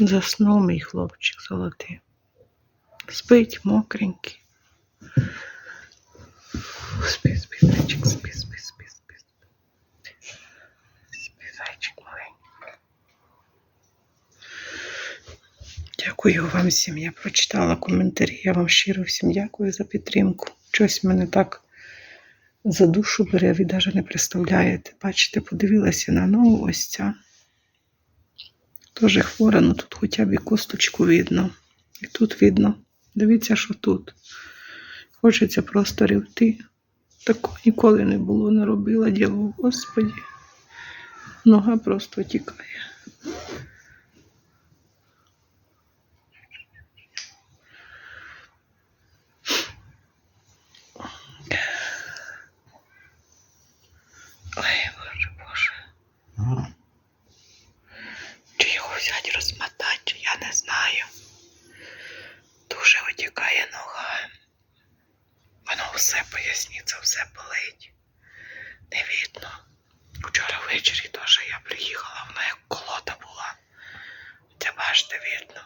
Заснув мій хлопчик золотий. Спить мокренький. Спи, спи, зайчик, спи, спи, спи, спи. Спи, зайчик маленький. Дякую вам всім. Я прочитала коментарі. Я вам щиро всім дякую за підтримку. Щось мене так за душу бере, ви навіть не представляєте. Бачите, подивилася на ногу ось ця. Теж хвора, але тут хоча б і косточку видно. І тут видно. Дивіться, що тут. Хочеться просто рівти. Такого ніколи не було, не робила діло. Господі. Нога просто тікає. Ой, боже, боже. Чи його взяти розмотати, чи я не знаю. Дуже витікає нога. Воно все поясніться, все болить. Не видно. Вчора ввечері теж я приїхала, вона як колода була. Це бачите, видно.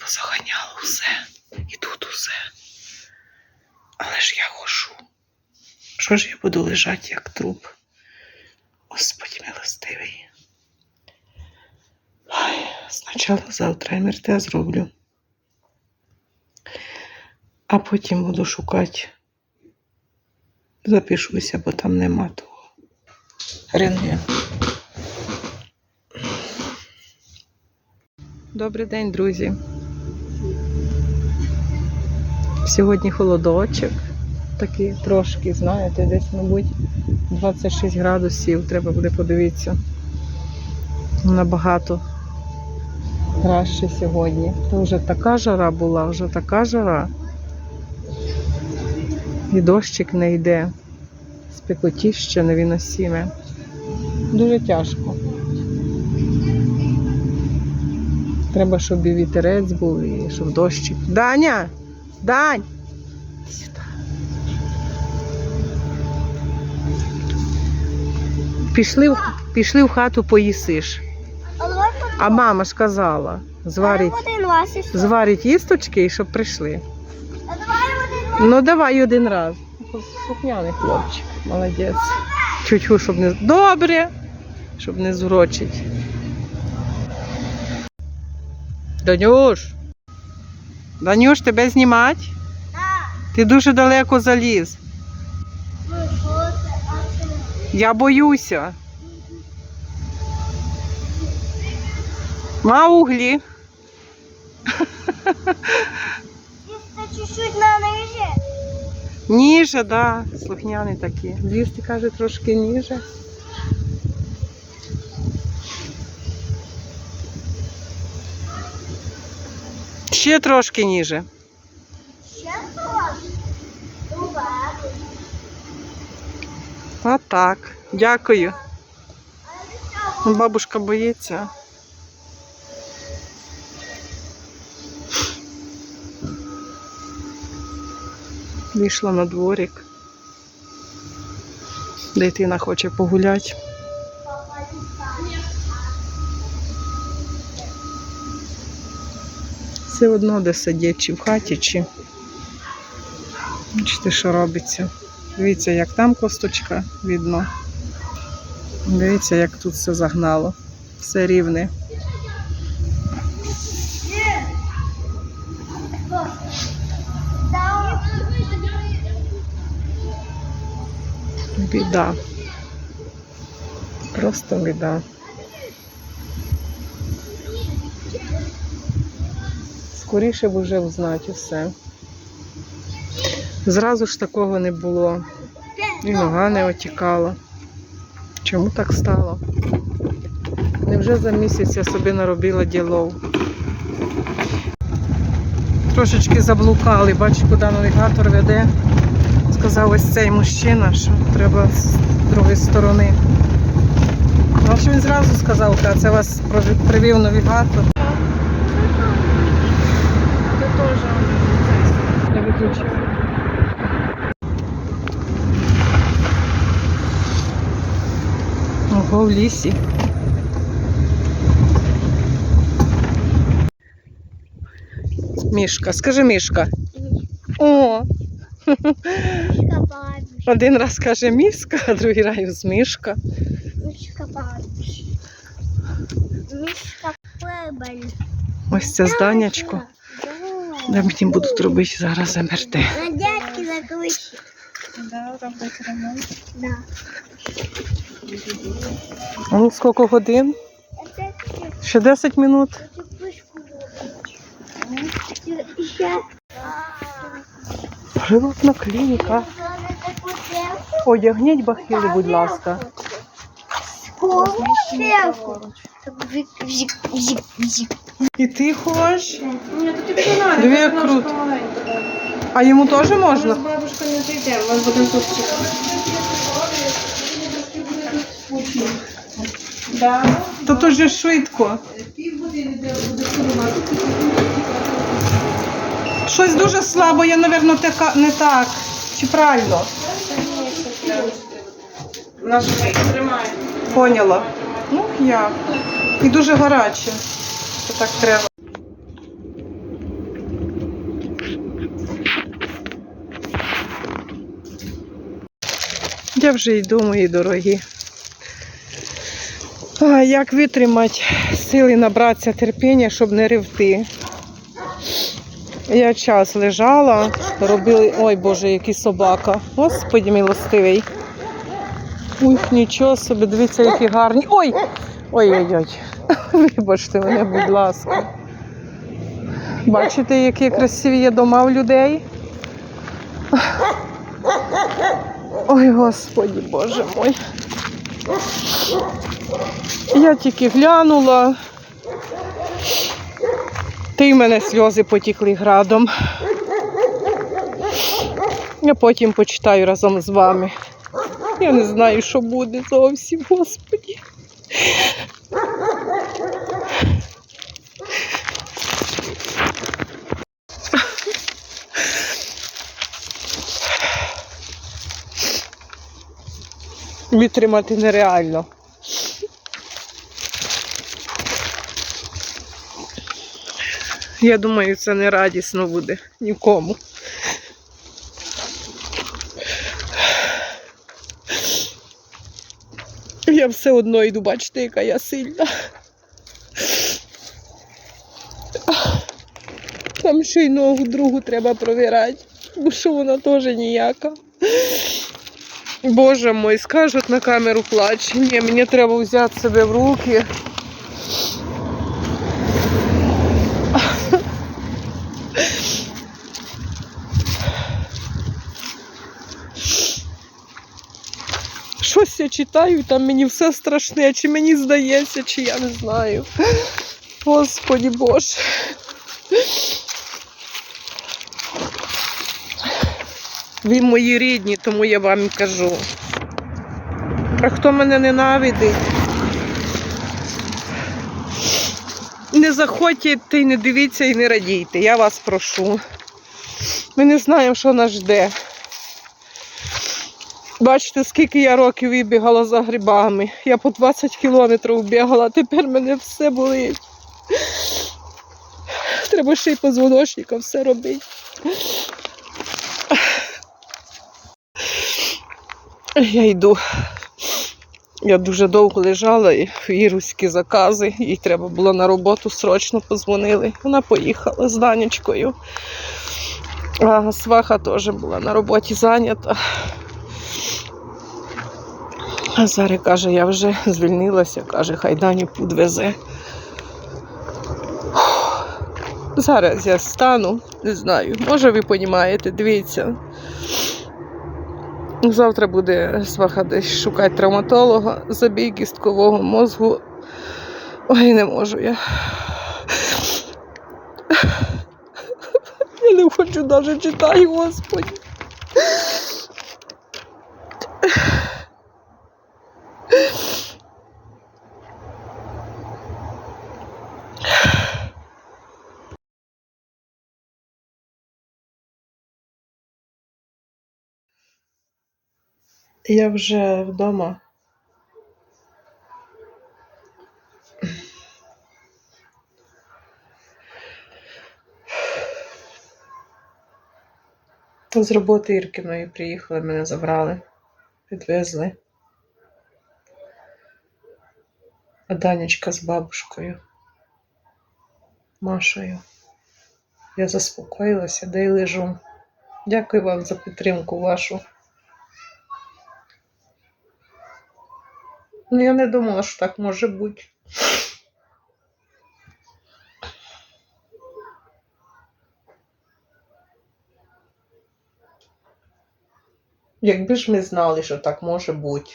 А тут позаганяло все. І тут усе. Але ж я хожу. Що ж я буду лежати, як труп? Господь милостивий. Ай, спочатку завтра МРТ зроблю. А потім буду шукати. Запишуся, бо там нема того. Рентген. Добрий день, друзі. Сьогодні холодочок. Такий трошки, знаєте, десь, мабуть, 26 градусів. Треба буде подивитися. Набагато краще сьогодні. То вже така жара була, вже така жара. І дощик не йде. Спекотіще невіносіме. Дуже тяжко. Треба, щоб і вітерець був, і щоб дощик. Даня! Дань! Сюди. Пішли, в- пішли в хату поїсиш. А мама ж казала, зварить, зварить їсточки щоб прийшли. Ну давай один раз. Сухняний хлопчик, молодець. Чуть-чуть, щоб не. Добре, щоб не зурочить. Данюш! Данюш, тебе знімати? Так. Ти дуже далеко заліз. Я боюся. Мауглі. Чисто чуть-чуть на ниже. Ніже, да, слухняний такі. Злізти, каже, трошки ніже. Ще трошки ніже. Ще ладно. Отак. Дякую. Бабушка боїться. Вийшла на дворик. Дитина хоче погуляти. Все одно де сидять, чи в хаті, чи. Бачите, що робиться. Дивіться, як там косточка видно. Дивіться, як тут все загнало. Все рівне. Біда. Просто біда. Скоріше б вже взнати усе. Зразу ж такого не було. І нога не отікала. Чому так стало? Невже за місяць я собі наробила ділов? Трошечки заблукали, бачу, куди навігатор веде. Сказав ось цей мужчина, що треба з другої сторони. Ну, що він зразу сказав, а це вас привів навігатор. Це теж я. Ого, в лісі. Мішка, скажи мішка. О, Мишка бабушка. один раз каже мішка, а другий раз мішка. Мишка бабушка. Мишка плебель. Ось це зданнячко. Де мені будуть робити зараз МРТ. На дядьки закричи. Да, робити ремонт. Да. А ну скільки годин? Ще 10 минут. Животна клініка. Одягніть бахіли, будь ласка. Вжик. І ти хочеш? Ні, то. Диви, як круто. А йому теж Ми можна? з бабушкою не зайдемо, ми будемо тут чекати. Да. То ж швидко. Щось дуже слабо, я, напевно, така, не так. Чи правильно? Наш тримає. Поняла. Ну, як. І дуже гаряче. Це так треба. Я вже йду, мої дорогі. А, як витримати сили набратися терпіння, щоб не ревти. Я час лежала, робили. Ой Боже, який собака. Господи милостивий. Ух, нічого собі, дивіться, які гарні. Ой! Ой-ой-ой. Вибачте мене, будь ласка. Бачите, які красиві є дома в людей? Ой, Господи, Боже мой. Я тільки глянула. Та й мене сльози потікли градом. Я потім почитаю разом з вами. Я не знаю, що буде зовсім, Господі. Витримати нереально. Я думаю, це не радісно буде нікому. Я все одно йду, бачите, яка я сильна. Там ще й ногу другу треба провірати, бо що вона теж ніяка. Боже мой, скажуть на камеру плач. Ні, мені треба взяти себе в руки. Щось я читаю, там мені все страшне, чи мені здається, чи я не знаю. Господі Боже. Ви мої рідні, тому я вам кажу. А хто мене ненавидить? Не заходьте і не дивіться і не радійте. Я вас прошу. Ми не знаємо, що нас жде. Бачите, скільки я років вибігала за грибами. Я по 20 кілометрів бігала, а тепер мене все болить. Треба ще й позвоночником все робити. Я йду. Я дуже довго лежала і віруські закази. Їй треба було на роботу срочно позвонили. Вона поїхала з Данечкою. А сваха теж була на роботі зайнята. А зараз каже, я вже звільнилася, каже, хай Даню підвезе. Зараз я стану, не знаю. Може, ви розумієте, дивіться. Завтра буде сваха десь шукати травматолога, забій кісткового мозгу. Ой, не можу я. Я не хочу навіть читати, Господи. Я вже вдома. З роботи Іркіної приїхали, мене забрали, підвезли. А Данечка з бабушкою, Машею. Я заспокоїлася, де й лежу. Дякую вам за підтримку вашу. Ну, я не думала, що так може бути. Якби ж ми знали, що так може бути.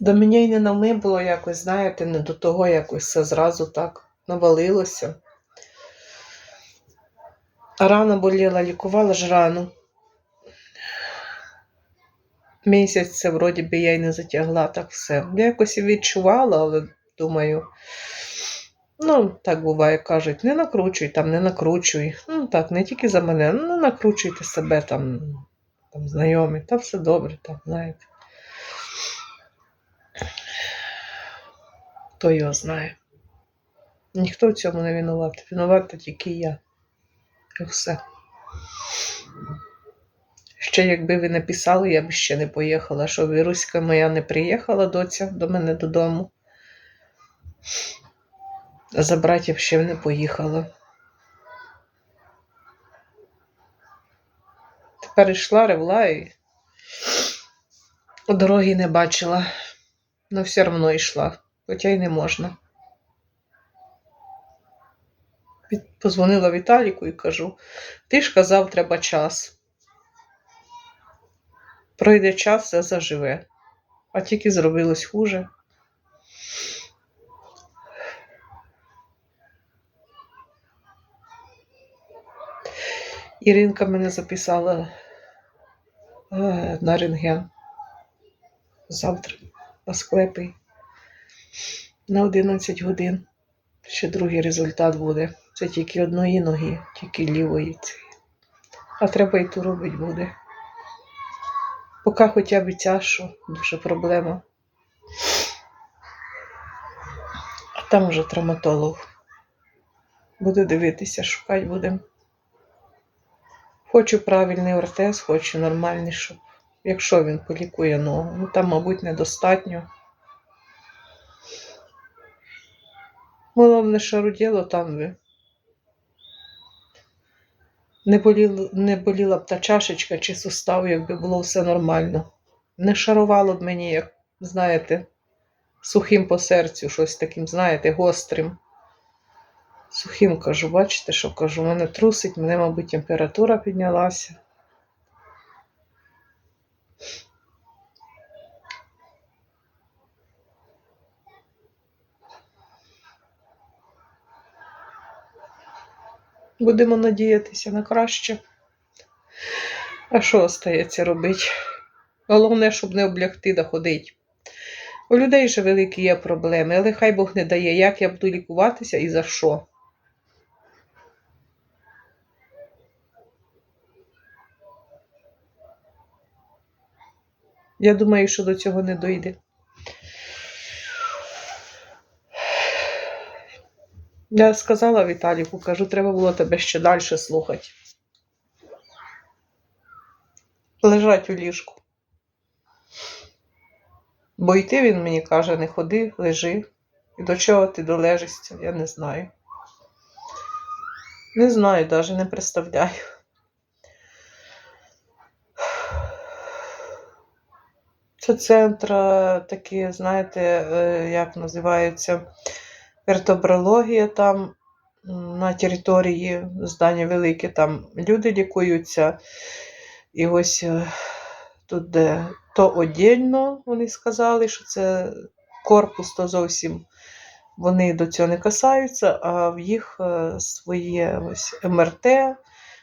До мене й не навми було якось, знаєте, не до того якось все зразу так навалилося. Рана боліла, лікувала ж рану. Місяць це вроді би я й не затягла так все. Я якось відчувала, але думаю, ну, так буває, кажуть, не накручуй там, не накручуй. Ну так, не тільки за мене, ну накручуйте себе там, там знайомі, та все добре, так, знаєте. Хто його знає? Ніхто в цьому не винуватий. Винувата тільки я. І все. Ще якби ви написали, я б ще не поїхала, що Віруська моя не приїхала доця до мене додому. За братів ще не поїхала. Тепер йшла, ревла і дороги не бачила, але все одно йшла, хоча й не можна. Позвонила Віталіку і кажу: ти ж казав, треба час. Пройде час, все заживе. А тільки зробилось хуже. Іринка мене записала е, на рентген. Завтра на склепі на 11 годин. Ще другий результат буде. Це тільки одної ноги, тільки лівої. А треба і ту робити буде. Поки хоча б що дуже проблема. А там уже травматолог. Буде дивитися, шукати будемо. Хочу правильний ортез, хочу нормальний, щоб якщо він полікує ногу. Ну там, мабуть, недостатньо. Головне шаруділо там ви. Не боліла, не боліла б та чашечка чи сустав, якби було все нормально. Не шарувало б мені, як, знаєте, сухим по серцю, щось таким, знаєте, гострим. Сухим кажу, бачите, що кажу, мене трусить, мене, мабуть, температура піднялася. Будемо надіятися на краще. А що остається робити? Головне, щоб не облягти да ходить. У людей же великі є проблеми, але хай Бог не дає, як я буду лікуватися і за що. Я думаю, що до цього не дойде. Я сказала Віталіку, кажу, треба було тебе ще далі слухати. Лежать у ліжку. Бо йти він мені каже, не ходи, лежи. І до чого ти долежишся, я не знаю. Не знаю, навіть не представляю. Це центр е, такі, знаєте, е, як називається, вертебрологія там на території здання велике, там люди лікуються. І ось е, тут, де то одільно, вони сказали, що це корпус, то зовсім вони до цього не касаються, а в їх е, своє ось МРТ,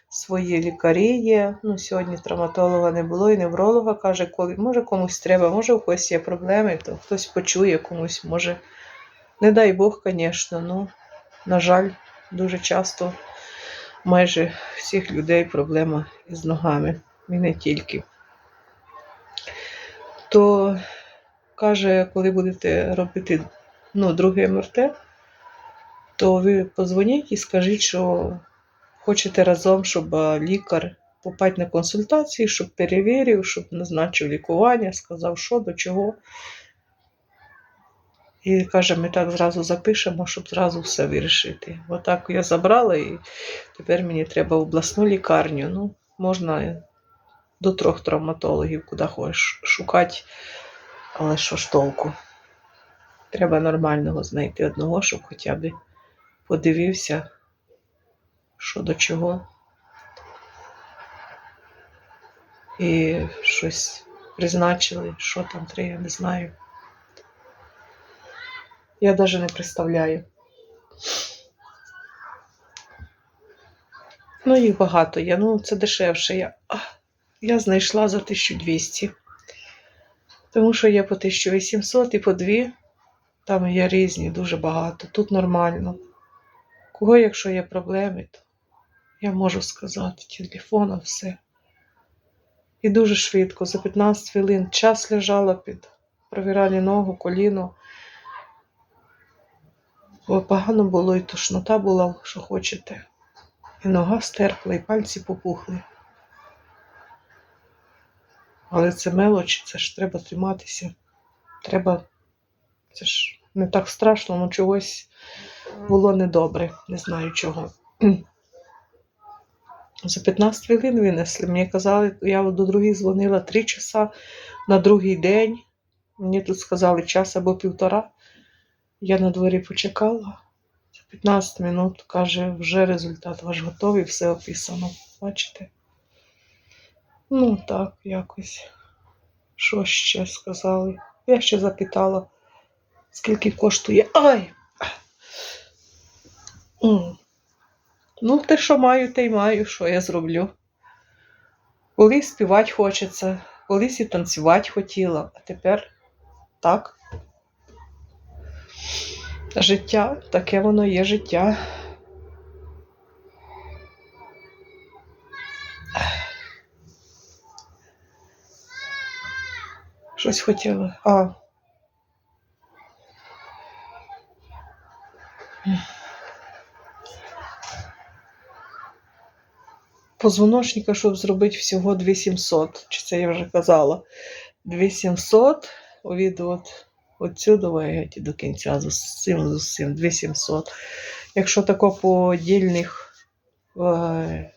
свої лікарі є. Ну, сьогодні травматолога не було і невролога каже, коли може комусь треба, може у когось є проблеми, то хтось почує комусь, може. Не дай Бог, звісно, ну, на жаль, дуже часто майже всіх людей проблема із ногами, і не тільки. То каже, коли будете робити ну, друге МРТ, то ви позвоніть і скажіть, що хочете разом, щоб лікар попасть на консультації, щоб перевірив, щоб назначив лікування, сказав, що до чого. І каже, ми так зразу запишемо, щоб зразу все вирішити. Отак я забрала і тепер мені треба в обласну лікарню. Ну, можна до трьох травматологів, куди хочеш шукати, але що ж толку? Треба нормального знайти одного, щоб хоча б подивився, що до чого. І щось призначили, що там треба, я не знаю. Я навіть не представляю. Ну, їх багато є, ну це дешевше. Я, я знайшла за 1200. Тому що є по 1800 і по 2. Там є різні, дуже багато. Тут нормально. Кого, якщо є проблеми, то я можу сказати, телефоном все. І дуже швидко, за 15 хвилин час лежала під провірали ногу, коліно. Бо погано було, і тошнота була, що хочете. І нога стерпла, і пальці попухли. Але це мелочі, це ж треба триматися. Треба. Це ж не так страшно, але чогось було недобре, не знаю чого. За 15 хвилин винесли. Мені казали, я до других дзвонила 3 часа на другий день. Мені тут сказали час або півтора. Я на дворі почекала. За 15 минут каже, вже результат ваш готовий, все описано. Бачите? Ну, так, якось. Що ще сказали? Я ще запитала, скільки коштує. Ай! Ну, те, що маю, те й маю, що я зроблю. Колись співати хочеться, колись і танцювати хотіла, а тепер так. Життя, таке воно є життя. Щось хотіла. А. Позвоночника, щоб зробити всього 2700. Чи це я вже казала? 2700 від от, отсюди геть до кінця з усім, з усім 2700. Якщо тако по дільних е,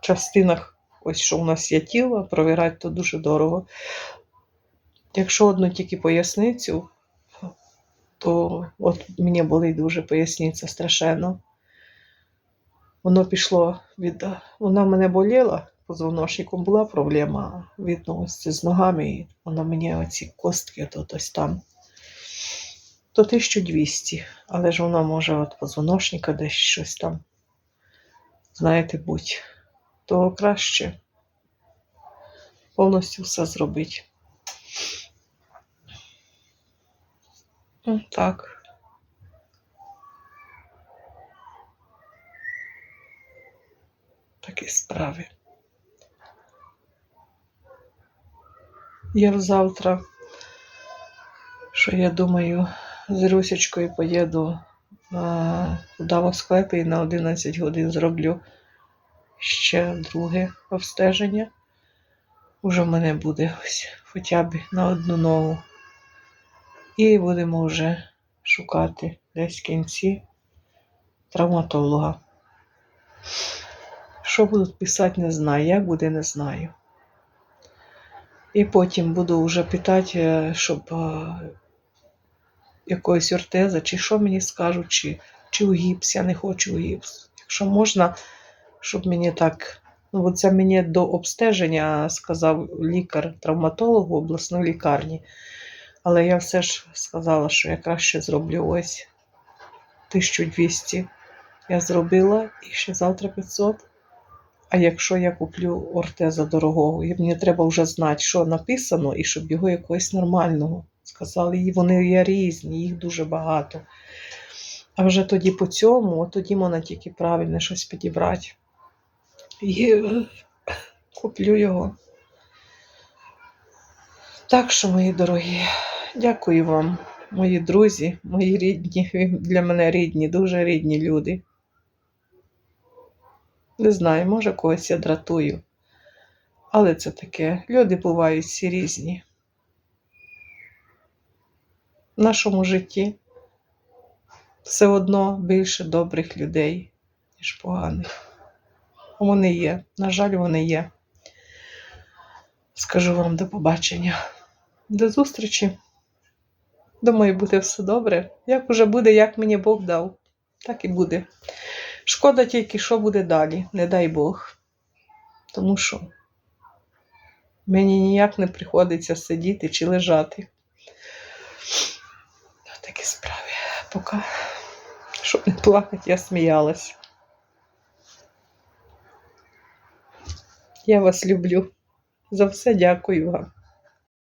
частинах, ось що у нас є тіло, провірати, то дуже дорого. Якщо одну тільки поясницю, то от мені болить дуже поясниця страшенно. Воно пішло від. Вона мене боліла, позвоночником була проблема видно, з ногами. І вона мені оці костки тут ось там. То 1200, але ж воно може от позвоночника десь щось там, знаєте, будь, то краще повністю все зробити. Ну, Так. Такі справи. Я завтра, що я думаю, з Русечкою поїду а, туди в склеп і на 11 годин зроблю ще друге обстеження. Уже в мене буде ось хоча б на одну ногу. І будемо вже шукати десь в кінці травматолога. Що будуть писати, не знаю. Як буде, не знаю. І потім буду вже питати, е, щоб е, якоїсь ортеза, чи що мені скажуть, чи, чи у гіпс, я не хочу у гіпс. Якщо можна, щоб мені так. Ну, це мені до обстеження сказав лікар-травматолог в обласній лікарні. Але я все ж сказала, що я краще зроблю ось 1200. Я зробила і ще завтра 500. А якщо я куплю ортеза дорогого, і мені треба вже знати, що написано, і щоб його якогось нормального. Сказали, вони є різні, їх дуже багато. А вже тоді по цьому, от тоді можна тільки правильно щось підібрати. І е, куплю його. Так що, мої дорогі, дякую вам, мої друзі, мої рідні, для мене рідні, дуже рідні люди. Не знаю, може когось я дратую. Але це таке. Люди бувають всі різні. В нашому житті все одно більше добрих людей, ніж поганих. Вони є. На жаль, вони є. Скажу вам до побачення. До зустрічі. Думаю, буде все добре. Як уже буде, як мені Бог дав, так і буде. Шкода тільки, що буде далі, не дай Бог. Тому що мені ніяк не приходиться сидіти чи лежати. Такі справи. Поки, щоб не плакати, я сміялась. Я вас люблю. За все дякую вам.